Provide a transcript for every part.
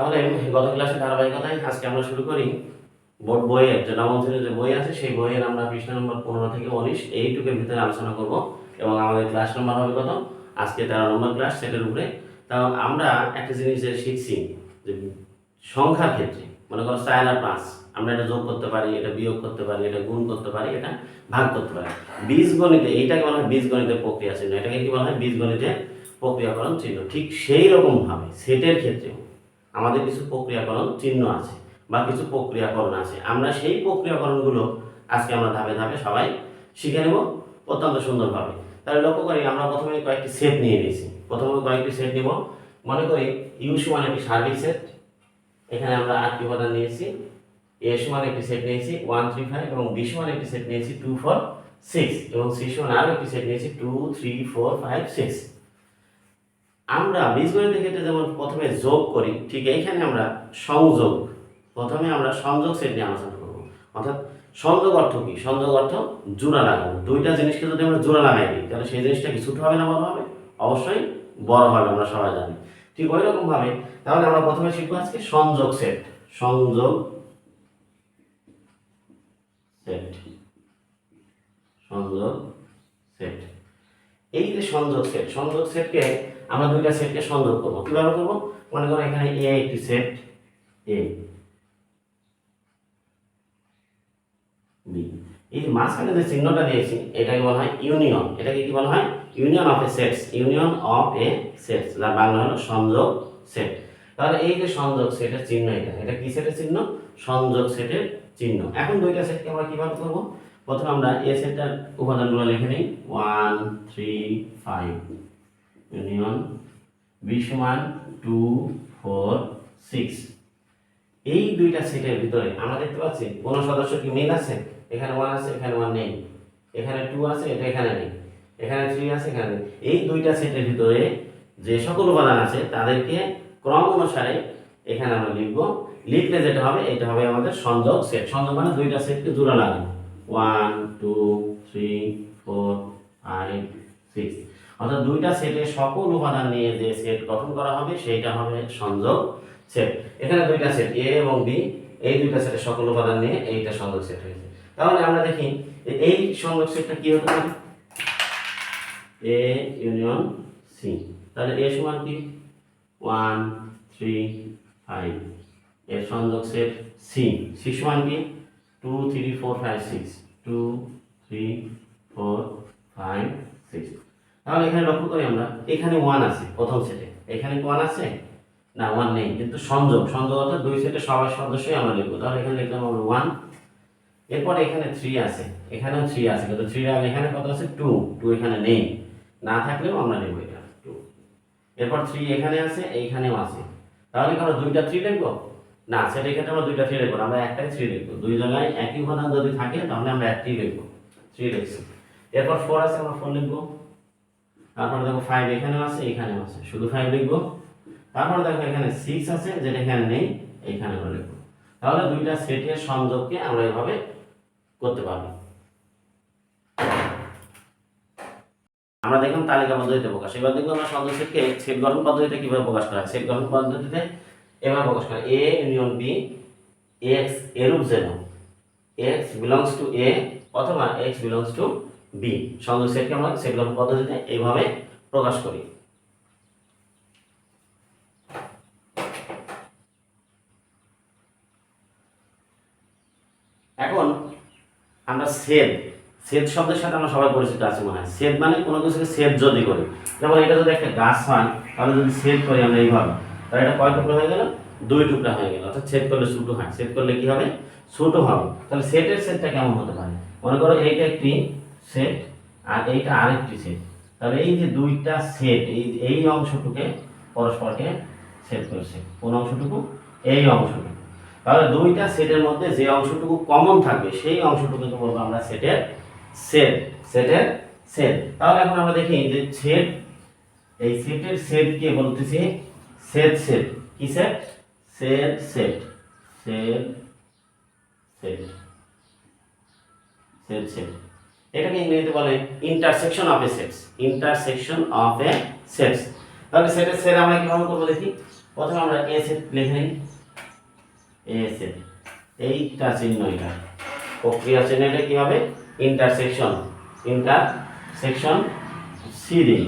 তাহলে গত ক্লাসে ধারাবাহিকতায় আজকে আমরা শুরু করি। বোর্ড বইয়ের যে নবম যে বই আছে, সেই বইয়ের আমরা পৃষ্ঠা নম্বর পনেরো থেকে উনিশ, এইটুকের ভিতরে আলোচনা করব এবং আমাদের ক্লাস নম্বর হবে কত? আজকে তেরো নম্বর ক্লাস, সেটার উপরে। তাও আমরা একটা জিনিস যে শিখছি, যে সংখ্যার ক্ষেত্রে, মনে করো চার আর পাঁচ, আমরা এটা যোগ করতে পারি, এটা বিয়োগ করতে পারি, এটা গুণ করতে পারি, এটা ভাগ করতে পারি। বীজগণিতে, এইটাকে বলা হয় বীজগণিতের প্রক্রিয়া চিহ্ন এটাকে কি বলা হয়? বীজগণিতের প্রক্রিয়াকরণ চিহ্ন। ঠিক সেই রকম ভাবে সেটের ক্ষেত্রেও আমাদের কিছু প্রক্রিয়াকরণ চিহ্ন আছে বা কিছু প্রক্রিয়াকরণ আছে। আমরা সেই প্রক্রিয়াকরণগুলো আজকে আমরা ধাপে ধাপে সবাই শিখে নেব অত্যন্ত সুন্দরভাবে। তাহলে লক্ষ্য করি আমরা প্রথমে কয়েকটি সেট নিয়ে নিয়েছি। প্রথমে কয়েকটি সেট নিব। মনে করি ইউ সমান একটি সার্বিক সেট এখানে আমরা আটটি উপাদান নিয়েছি। এ সমান একটি সেট নিয়েছি ওয়ান থ্রি ফাইভ এবং বি সমান একটি সেট নিয়েছি টু ফোর সিক্স এবং সি সমান আরও একটি সেট নিয়েছি two three four five six আমরা বীজগণিতের ক্ষেত্রে যেমন প্রথমে যোগ করি, ঠিক এইখানে আমরা সংযোগ, প্রথমে আমরা সংযোগ সেট নিয়ে আলোচনা করব। অর্থাৎ সংযোগ অর্থ কি? সংযোগ অর্থ জোড়া লাগানো। দুইটা জিনিসকে যদি আমরা জোড়া লাগাই দিই, তাহলে সেই জিনিসটা কি ছোট হবে না বড় হবে? অবশ্যই বড় হবে, আমরা সবাই জানি। ঠিক ওই রকম ভাবে তাহলে আমরা প্রথমে শিখব আজকে সংযোগ সেট। সংযোগ সেট। সংযোগ সেট। এই যে সংযোগ সেট সংযোগ সেটকে আমরা দুইটা সেটকে সংযোগ করব। কীভাবে করব? মনে করো এখানে এ একটি সেট এ বি এই মাঝখানে যে চিহ্নটা দিয়েছি, এটাকে বলা হয় ইউনিয়ন এটাকে কি বলা হয়? Union of a sets union of a sets যার বাংলা হলো সংযোগ সেট তাহলে এই যে সংযোগ সেটের চিহ্ন এটা এটা কি সেটের চিহ্ন? সংযোগ সেটের চিহ্ন। এখন দুইটা সেটকে আমরা কীভাবে করব? প্রথমে আমরা এ সেটটার উপাদানগুলো লিখে নিই। One three five union B সমান টু ফোর সিক্স এই দুইটা সেটের ভিতরে আমরা দেখতে পাচ্ছি কোন সদস্য কি মিল আছে? এখানে ওয়ান আছে, এখানে ওয়ান নেই। এখানে টু আছে, এটা এখানে নেই। এখানে থ্রি আছে, এখানে এই দুইটা সেটের ভিতরে যে সকল উপাদান আছে, তাদেরকে ক্রম অনুসারে এখানে আমরা লিখব। লিখলে যেটা হবে, এটা হবে আমাদের সংযোগ সেট সংযোগ মানে দুইটা সেটকে জোড়া লাগানো। One two three four five six অর্থাৎ দুইটা সেটের সকল উপাদান নিয়ে যে সেট গঠন করা হবে, সেইটা হবে সংযোগ সেট এখানে দুইটা সেট এ এবং বি এই দুইটা সেটের সকল উপাদান নিয়ে এইটা সংযোগ সেট হয়েছে। তাহলে আমরা দেখি এই সংযোগ সেটটা কি হতে পারে? এ ইউনিয়ন সি তাহলে এ সমান কি? ওয়ান থ্রি ফাইভ এর সংযোগ সেট সি সি সমান কি? Two three four five six two three four five six তাহলে এখানে লক্ষ্য করি আমরা, এখানে ওয়ান আছে প্রথম সেটে এখানে ওয়ান আছে? না ওয়ান নেই, কিন্তু সংযোগ। সংযোগ অর্থাৎ দুই সেটের সবাই সদস্যই আমরা লিখব। তাহলে এখানে লিখলাম আমরা ওয়ান এরপর এখানে থ্রি আছে। এখানেও থ্রি আছে, কিন্তু থ্রি আর এখানে কত আছে? টু টু এখানে নেই। না থাকলেও আমরা নেব এটা টু এরপর থ্রি এখানে আছে, এইখানেও আছে। তাহলে কি আমরা দুইটা থ্রি লিখব? না, সেটা ক্ষেত্রে আমরা দুইটা থ্রি লিখব আমরা একটাই থ্রি লিখব। দুই জায়গায় একই উপাদান যদি থাকে, তাহলে আমরা একটি লিখব। থ্রি লিখছি। এরপর ফোর আছে, আমরা ফোর লিখব। তারপরে দেখো ফাইভ এখানেও আছে এখানেও আছে। শুধু ফাইভ লিখব। তারপরে দেখো এখানে সিক্স আছে, যেটা এখানে নেই, এখানে আমরা লিখব। তাহলে দুইটা সেটের সংযোগকে আমরা এভাবে করতে পারব। আমরা দেখলাম তালিকা পদ্ধতিতে প্রকাশ। এবার দেখব আমরা সংযোগ সেটকে সেট গঠন পদ্ধতিতে কীভাবে প্রকাশ করা হয়। সেট গঠন পদ্ধতিতে এভাবে প্রকাশ করা এ ইউনিয়ন বি এক্স এরূপ যেন এক্স বিলংস টু এ অথবা এক্স বিলংস টু বি সংযোগ সেটকে আমরা গঠন পদ্ধতিতে এইভাবে প্রকাশ করি। এখন আমরা সেদ সেদ শব্দের সাথে আমরা সবাই পরিচিত আছি মনে হয়। সেদ মানে কোনো কিছুকে সেদ যদি করি, যেমন এটা যদি একটা গাছ হয়, তাহলে যদি সেদ করি আমরা এইভাবে। তাহলে এটা কয় টুকরা হয়ে গেল? দুই টুকরা হয়ে গেল। অর্থাৎ সেদ করলে ছোটো হয় সেদ করলে কি হবে? ছোট হবে তাহলে সেটের সেটটা কেমন হতে পারে? মনে করো এইটা একটি সেট আর এইটা আরেকটি সেট তাহলে এই যে দুইটা সেট এই এই অংশটুকে পরস্পরকে সেট করেছে। কোন অংশটুকু? এই অংশটুকু। তাহলে দুইটা সেটের মধ্যে যে অংশটুকু কমন থাকবে, সেই অংশটুকুকে বলব আমরা সেটের সেট সেটের সেট তাহলে এখন আমরা দেখি যে সেট এই সেটের সেটকে বলতেছি সেট সেট। কি set? Set set. Set set. Set set. এটাকে ইংরেজিতে বলে intersection of a sets intersection of a sets তাহলে সেটের সেট আমরা কীভাবে করব দেখি? প্রথমে আমরা এ সেট লিখে নিই। A set. এইটা চিহ্ন এটা। প্রক্রিয়া চিহ্ন এটা কি হবে? ইন্টারসেকশন ইন্টারসেকশন সি দিই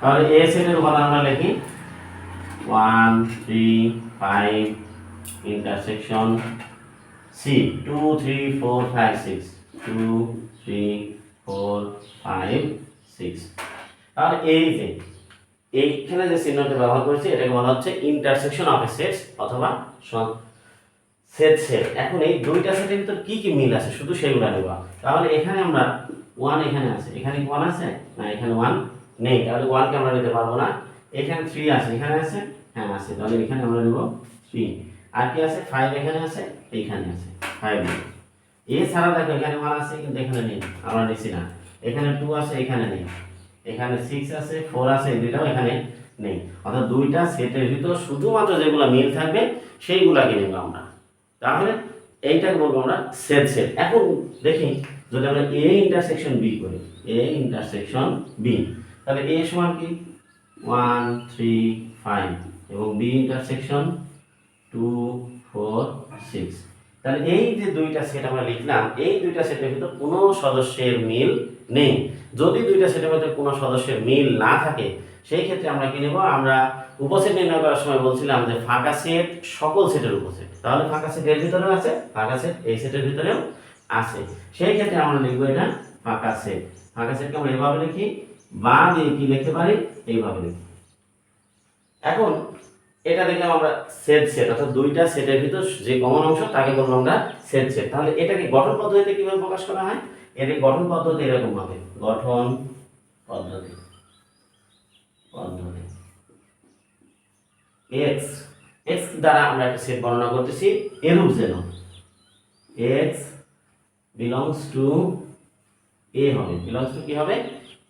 তাহলে এ সেটের উপাদান আমরা লিখি। One three five intersection C two three four five six two three four five six তাহলে এই যে এইখানে যে চিহ্নটা ব্যবহার করেছি, এটাকে বলা হচ্ছে ইন্টারসেকশন অফ এ সেট অথবা সেট সেট এখন এই দুইটা সেটের ভিতর কি কি মিল আছে? শুধু সেগুলো নেবা তাহলে এখানে আমরা ওয়ান এখানে আছে। এখানে ওয়ান আছে? না, এখানে ওয়ান নেই। তাহলে ওয়ানকে আমরা নিতে পারব না। এখানে থ্রি আছে। এখানে আছে? হ্যাঁ আছে। তাহলে এখানে আমরা নেব থ্রি আর কি আছে? ফাইভ এখানে আছে, এইখানে আছে। ফাইভ এছাড়া দেখো, এখানে ওয়ান আছে, কিন্তু এখানে নেই। আমরা নিচ্ছি না। এখানে টু আছে, এখানে নেই। এখানে সিক্স আছে ফোর আছে, দুইটাও এখানে নেই। অর্থাৎ দুইটা সেটের ভিতর শুধুমাত্র যেগুলো মিল থাকবে, সেইগুলাকে নেব আমরা। তাহলে এইটাকে বলব আমরা সেট সেট। এখন দেখি, যদি আমরা এ ইন্টারসেকশন বি করি এ ইন্টারসেকশন বি তাহলে এ সমান কি? ওয়ান থ্রি ফাইভ এবং B intersection two four six তাহলে এই যে দুইটা সেট আমরা লিখলাম, এই দুইটা সেটের ভিতর কোনো সদস্যের মিল নেই। যদি দুইটা সেটের মধ্যে কোনো সদস্যের মিল না থাকে, সেই ক্ষেত্রে আমরা কি নেব? আমরা উপসেট নির্ণয় করার সময় বলছিলাম যে ফাঁকা সেট সকল সেটের উপসেট। তাহলে ফাঁকা সেট এর ভিতরেও আছে, ফাঁকা সেট এই সেটের ভিতরেও আছে। সেই ক্ষেত্রে আমরা লিখব এটা ফাঁকা সেট ফাঁকা সেটকে আমরা এভাবে লিখি, বা দিয়ে কি লিখতে পারি? এইভাবে লিখি। এখন এটা দেখলাম আমরা সেট সেট অর্থাৎ দুইটা সেটের ভিতর যে কমন অংশ, তাকে বলব আমরা সেট সেট তাহলে এটাকে গঠন পদ্ধতিতে কীভাবে প্রকাশ করা হয়? এর গঠন পদ্ধতি এরকম হবে। গঠন পদ্ধতি। পদ্ধতি। এক্স এক্স দ্বারা আমরা একটা সেট বর্ণনা করতেছি। এরূপ যেন এক্স বিলংস টু এ হবে। বিলংস টু কি হবে?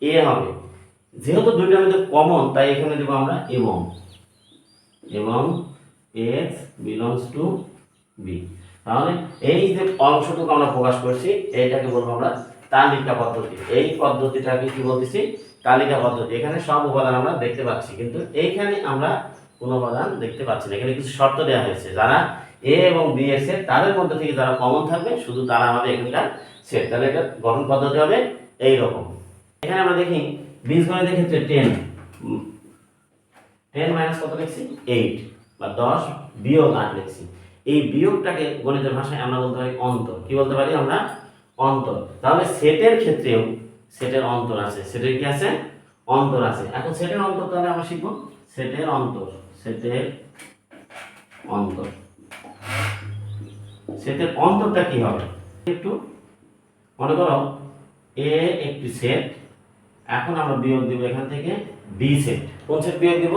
এ হবে। যেহেতু দুইটার মধ্যে কমন তাই এখানে দেবো আমরা এবং। এবং এক্স বিলংস টু বি তাহলে এই যে অংশটুকু আমরা প্রকাশ করছি, এইটাকে বলব আমরা তালিকা পদ্ধতি। এই পদ্ধতিটাকে কি বলতেছি? তালিকা পদ্ধতি। এখানে সব উপাদান আমরা দেখতে পাচ্ছি, কিন্তু এইখানে আমরা কোনো উপাদান দেখতে পাচ্ছি না। এখানে কিছু শর্ত দেওয়া হয়েছে। যারা এ এবং বি এর সেট তাদের মধ্যে থেকে যারা কমন থাকবে, শুধু তারা আমাদের এখানকার সেট তাহলে এটা গঠন পদ্ধতি হবে এই রকম এখানে আমরা দেখি বীজগণিতের ক্ষেত্রে টেন টেন মাইনাস কত লিখছি? এইট বা দশ বিয়োগ আট লিখছি। এই বিয়োগটাকে গণিতের ভাষায় আমরা বলতে পারি অন্তর। কি বলতে পারি আমরা? অন্তর। তাহলে সেটের ক্ষেত্রেও সেটের অন্তর আছে। সেটের কি আছে? অন্তর আছে। এখন সেটের অন্তর তাহলে আমরা শিখব। সেটের অন্তর। সেটের অন্তর। সেটের অন্তরটা কি হবে? একটু মনে করো এ একটি সেট এখন আমরা বিয়োগ দিব এখান থেকে বি সেট কোন সেট বিয়োগ দিব?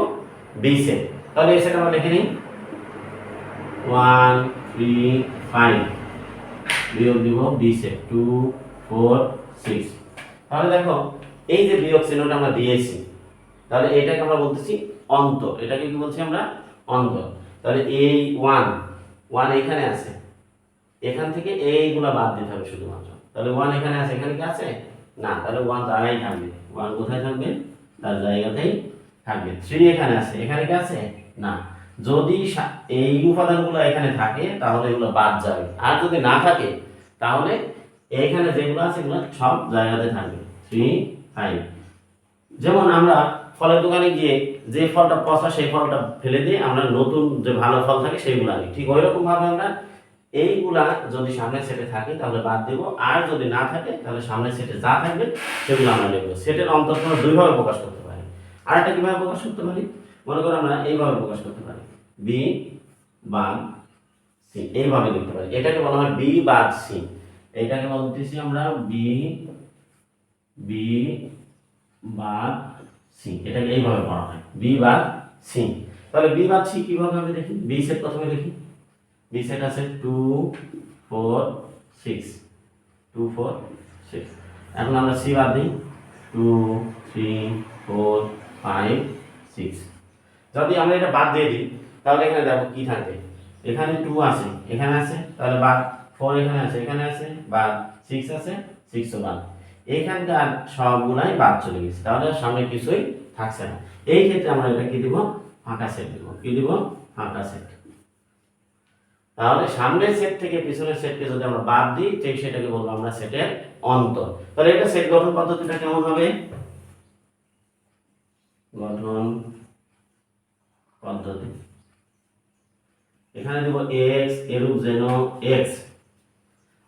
বি সেট তাহলে এই সেট আমরা লিখে নিই। ওয়ান থ্রি ফাইভ বিয়োগ দিব B set two four six তাহলে দেখো, এই যে বিয়োগ চিহ্নটা আমরা দিয়েছি, তাহলে এটাকে আমরা বলতেছি অন্ত এটাকে কি বলছি আমরা? অন্ত তাহলে এই ওয়ান ওয়ান এখানে আছে। এখান থেকে এইগুলা বাদ দিতে হবে শুধুমাত্র। তাহলে ওয়ান এখানে আছে। এখানে কি আছে? না, তাহলে ওয়ান জায়গায় থাকবে। ওয়ান কোথায় থাকবে? তার জায়গাতেই থাকবে। থ্রি এখানে আছে। এখানে কি আছে? না। যদি এই উপাদানগুলো এখানে থাকে, তাহলে এগুলো বাদ যাবে। আর যদি না থাকে, তাহলে এইখানে যেগুলো আছে, এগুলো সব জায়গাতে থাকবে। থ্রি ফাইভ যেমন আমরা ফলের দোকানে গিয়ে যে ফলটা পচা, সেই ফলটা ফেলে দিয়ে আমরা নতুন যে ভালো ফল থাকে, সেইগুলো আনি। ঠিক ওই রকম ভাবে আমরা এইগুলা যদি সামনের সেটে থাকে, তাহলে বাদ দেবো। আর যদি না থাকে, তাহলে সামনের সেটে যা থাকবে, সেগুলো আমরা নেব সেটের আমরা দুইভাবে প্রকাশ করতে পারি। আর একটা কীভাবে প্রকাশ করতে পারি? মনে করো আমরা এইভাবে প্রকাশ করতে পারি। বি বাদ সি এইভাবে লিখতে পারি। এটাকে বলা হয় বি বাদ সি এটাকে বলতেছি আমরা বি বি বাদ সি এটাকে এইভাবে পড়া হয়। বি বাদ সি তাহলে বি বাদ সি কীভাবে হবে দেখি? বি সেট প্রথমে লিখি বি সেট আছে two four six two four six এখন আমরা সি বাদ দিই। Two three four five six যদি আমরা এটা বাদ দিয়ে দিই, তাহলে এখানে দেখো কি থাকবে এখানে টু আছে, এখানে আছে, তাহলে বাদ ফোর এখানে আছে এখানে আছে, বাদ সিক্স আছে সিক্সও বাদ। এইখানকার সবগুলাই বাদ চলে গেছে, তাহলে সামনে কিছুই থাকছে না। এই ক্ষেত্রে আমরা এটা কি দিব? ফাঁকা সেট দিব। কি দিব? ফাঁকা সেট তাহলে সামনের সেট থেকে পিছনের সেটকে যদি আমরা বাদ দিই সেই সেটাকে বলব আমরা সেটের অন্তর। তাহলে এটা সেট গঠন পদ্ধতিটা কেমন হবে? গঠন পদ্ধতি। এখানে দেব এক্স এরূপ যেন X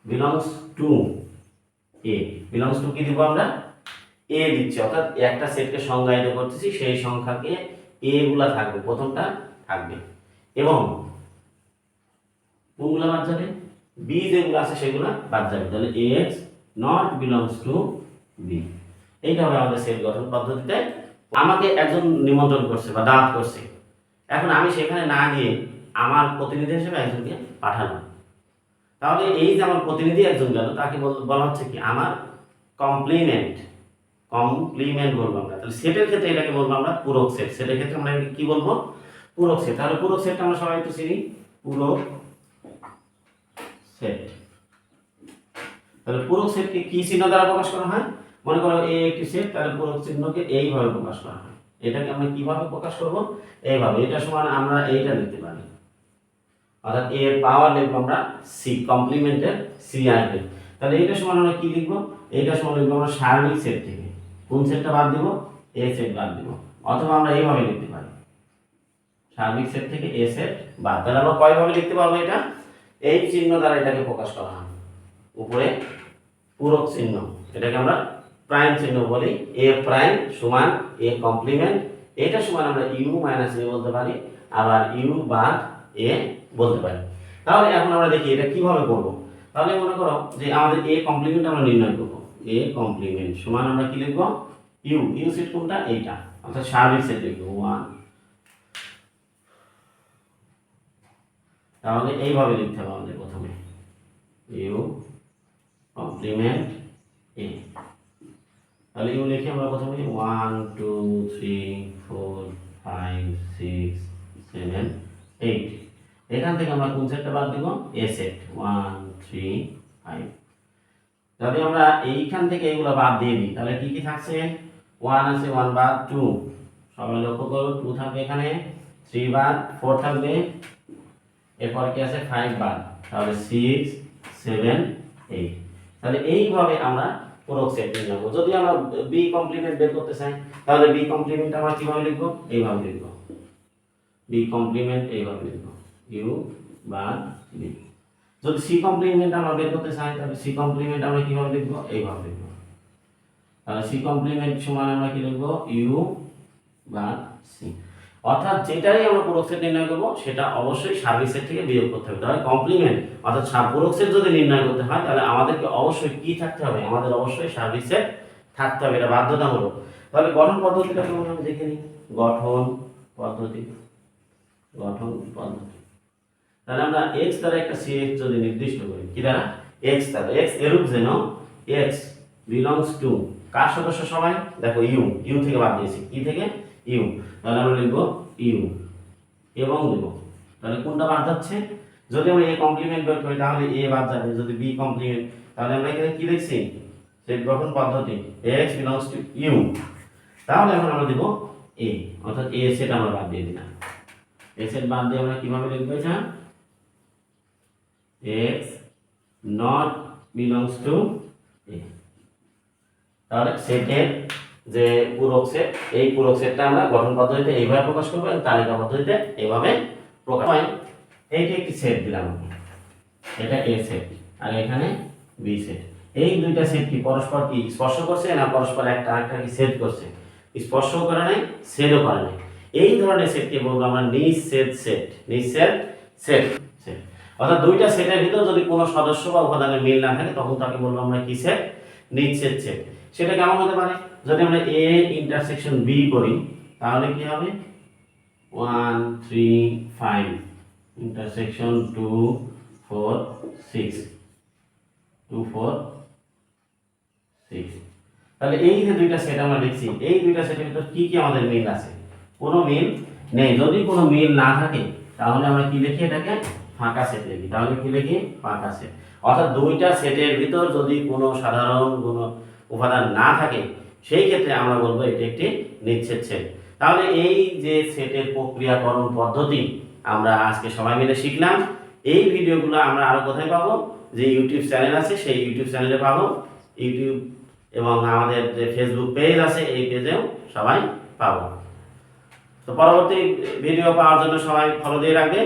belongs to A belongs to কি দিব আমরা? এ দিচ্ছি। অর্থাৎ একটা সেটকে সংজ্ঞায়িত করতেছি, সেই সংখ্যাকে এ গুলা থাকবে, প্রথমটা থাকবে। এবং কোনগুলো বাদ যাবে? বি যেগুলো আছে সেগুলো বাদ যাবে। তাহলে X not belongs to B এইটা হবে আমাদের সেট গঠন পদ্ধতিতে। আমাকে একজন নিমন্ত্রণ করছে বা দাওয়াত করছে। এখন আমি সেখানে না গিয়ে আমার প্রতিনিধি হিসেবে একজনকে পাঠালাম। তাহলে এই যে আমার প্রতিনিধি একজন গেল, তাকে বলা হচ্ছে কি, আমার কমপ্লিমেন্ট কমপ্লিমেন্ট বলব আমরা। তাহলে সেটের ক্ষেত্রে এটাকে বলব আমরা পূরক সেট সেটের ক্ষেত্রে আমরা কি বলব? পূরক সেট তাহলে পূরক সেটটা আমরা সবাই একটু চিনি। পূরক সেট তাহলে পূরক সেটকে কি চিহ্ন দ্বারা প্রকাশ করা হয়? মনে করো এই একটি সেট, তাহলে পূরক চিহ্নকে এইভাবে প্রকাশ করা হয়। এটাকে আমরা কীভাবে প্রকাশ করব? এইভাবে। এটা সমান আমরা এইটা লিখতে পারি। অর্থাৎ এ এর পাওয়ার লিখব আমরা সি কমপ্লিমেন্টের সি আসবে তাহলে এইটা সমান আমরা কি লিখব? এইটা সমান লিখব আমরা সার্বিক সেট থেকে। কোন সেটটা বাদ দিব? এ সেট বাদ দিব। অথবা আমরা এইভাবে লিখতে পারি। সার্বিক সেট থেকে এ সেট বাদ। তাহলে আমরা কয়ভাবে লিখতে পারব এটা? এই চিহ্ন দ্বারা এটাকে প্রকাশ করা হয়। উপরে পূরক চিহ্ন। এটাকে আমরা প্রাইম চিহ্ন বলি। এ প্রাইম সমান এ কমপ্লিমেন্ট এটা সমান আমরা ইউ মাইনাস এ বলতে পারি, আবার ইউ বাদ এ বলতে পারি। তাহলে এখন আমরা দেখি এটা কীভাবে করব। তাহলে মনে করো যে আমাদের এ কমপ্লিমেন্ট আমরা নির্ণয় করব। এ কমপ্লিমেন্ট সমান আমরা কি লিখব? ইউ ইউ সেট কোনটা? এইটা। অর্থাৎ সার্বিক সেট লিখব। ওয়ান তাহলে এইভাবে লিখতে হবে আমাদের প্রথমে। ইউ কমপ্লিমেন্ট এ তাহলে ইউ লিখে আমরা প্রথমে one two three four five six seven eight এখান থেকে আমরা কোন সেটটা বাদ দিব? A set one three five যদি আমরা এইখান থেকে এইগুলো বাদ দিয়ে দিই, তাহলে কি কি থাকছে? ওয়ান আছে ওয়ান বাদ টু সবাই লক্ষ্য করো টু থাকবে এখানে থ্রি বাদ ফোর থাকবে। এরপর কি আছে? ফাইভ বাদ তাহলে সিক্স সেভেন এইট তাহলে এইভাবে আমরা পূরক সেট নিয়ে যাব। যদি আমরা বি কমপ্লিমেন্ট বের করতে চাই, তাহলে বি কমপ্লিমেন্ট আমরা কীভাবে লিখব? এইভাবে লিখব। বি কমপ্লিমেন্ট এইভাবে লিখব। ইউ বা বি যদি সি কমপ্লিমেন্ট আমরা বের করতে চাই, তাহলে সি কমপ্লিমেন্ট আমরা কীভাবে লিখব? এইভাবে লিখব। তাহলে সি কমপ্লিমেন্ট সমান আমরা কি লিখব? ইউ বা সি অর্থাৎ যেটাই আমরা পূরক সেট নির্ণয় করব, সেটা অবশ্যই সার্ভিসের থেকে বিয়োগ করতে হবে। তাহলে কমপ্লিমেন্ট অর্থাৎ সা- পূরক যদি নির্ণয় করতে হয়, তাহলে আমাদেরকে অবশ্যই কি থাকতে হবে? আমাদের অবশ্যই সার্ভিস থাকতে হবে, এটা বাধ্যতামূলক। তাহলে গঠন পদ্ধতিটা কেমন আমি দেখে নিই। গঠন পদ্ধতি। গঠন পদ্ধতি। তাহলে আমরা এক্স দ্বারা একটা সি এক্স যদি নির্দিষ্ট করি, কি দ্বারা? এক্স দ্বারা। এক্স এরূপ যেন এক্স বিলংস টু কার সদস্য সবাই? দেখো, ইউ। ইউ থেকে বাদ দিয়েছি। কি থেকে ইউ। তাহলে আমরা লিখব ইউ। এবং দেবো। তাহলে কোনটা বাদ যাচ্ছে? যদি আমরা এ কমপ্লিমেন্ট বের করি, তাহলে এ বাদ যাবে। যদি বি কমপ্লিমেন্ট তাহলে আমরা এখানে কি লিখছি সেট গঠন পদ্ধতি। এক্স বিলংস টু ইউ তাহলে এখন আমরা দেবো এ অর্থাৎ এ সেট আমরা বাদ দিয়ে দিলাম। এ সেট বাদ দিয়ে আমরা কীভাবে লিখব এটা? X not belongs to A তাহলে সেটের যে পূরক সেট এই পূরক সেটটা আমরা গঠন পদ্ধতিতে এইভাবে প্রকাশ করব এবং তালিকা পদ্ধতিতে এইভাবে প্রকাশ হয় এইটা একটি সেট দিলাম এটা এ সেট আর এখানে বি সেট এই দুইটা সেট কি পরস্পর কি স্পর্শ করছে না পরস্পর একটা আরেকটা কি সেট করছে? স্পর্শ করে নাই সেটও করে নাই। এই ধরনের সেটকে বলব আমরা নিঃসেট সেট নিঃসেট সেট সেট অর্থাৎ দুইটা সেটের ভিতর যদি কোনো সদস্য বা উপাদানের মিল না থাকে, তখন তাকে বলব আমরা কি সেট নিঃসেট সেট সেটা কেমন হতে পারে? যদি আমরা এ ইন্টারসেকশন বি করি, তাহলে কি হবে? One three five intersection two four six two four six তাহলে এই যে দুইটা সেট আমরা দেখছি, এই দুইটা সেটের ভিতর কি কি আমাদের মিল আছে? কোনো মিল নেই। যদি কোনো মিল না থাকে, তাহলে আমরা কি লিখি এটাকে? ফাঁকা সেট লিখি। তাহলে কি লিখি? ফাঁকা সেট অর্থাৎ দুইটা সেটের ভিতর যদি কোনো সাধারণ কোনো উপাদান না থাকে, সেই ক্ষেত্রে আমরা বলব এটি একটি নিচ্ছেদ সেট। তাহলে এই যে সেটের প্রক্রিয়াকরণ পদ্ধতি আমরা আজকে সবাই মিলে শিখলাম। এই ভিডিওগুলো আমরা আরও কোথায় পাবো? যে ইউটিউব চ্যানেল আছে, সেই ইউটিউব চ্যানেলে পাবো। ইউটিউব এবং আমাদের যে ফেসবুক পেজ আছে, এই পেজেও সবাই পাবো। তো পরবর্তী ভিডিও পাওয়ার জন্য সবাই ফলো দিয়ে রাখবে